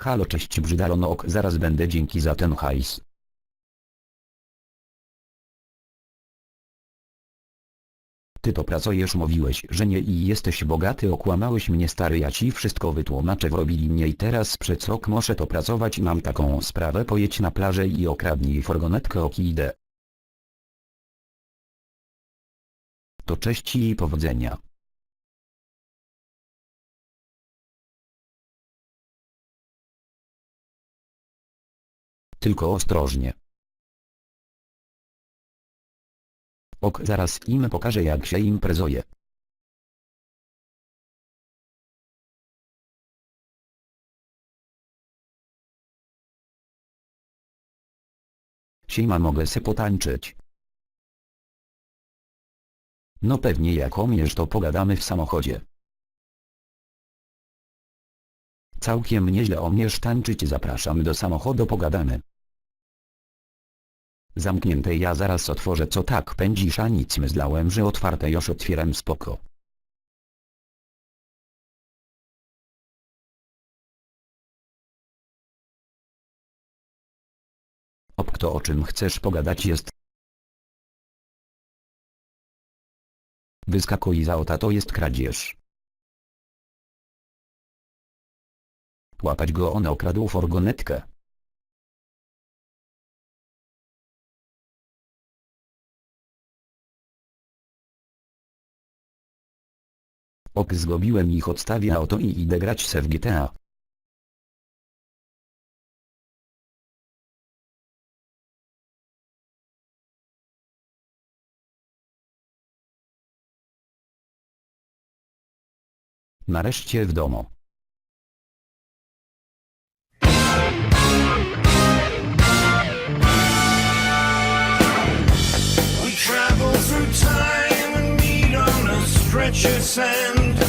Halo cześć brzydalo no ok zaraz będę dzięki za ten hajs. Ty to pracujesz mówiłeś, że nie i jesteś bogaty okłamałeś mnie stary ja ci wszystko wytłumaczę wrobili mnie i teraz przed rok muszę to pracować mam taką sprawę pojedź na plażę i okradnij furgonetkę oki idę. To cześć i powodzenia. Tylko ostrożnie. Ok zaraz im pokażę jak się imprezuje. Siema mogę se potańczyć. No pewnie jak omiesz to pogadamy w samochodzie. Całkiem nieźle omiesz tańczyć zapraszam do samochodu pogadamy. Zamknięte ja zaraz otworzę co tak pędzisz a nic myślałem że otwarte już otwieram spoko. Ob kto o czym chcesz pogadać jest. Wyskakuj za ota to jest kradzież. Łapać go on okradł furgonetkę. Ok zgobiłem ich odstawię auto i idę grać se w GTA. Nareszcie w domu. which you send.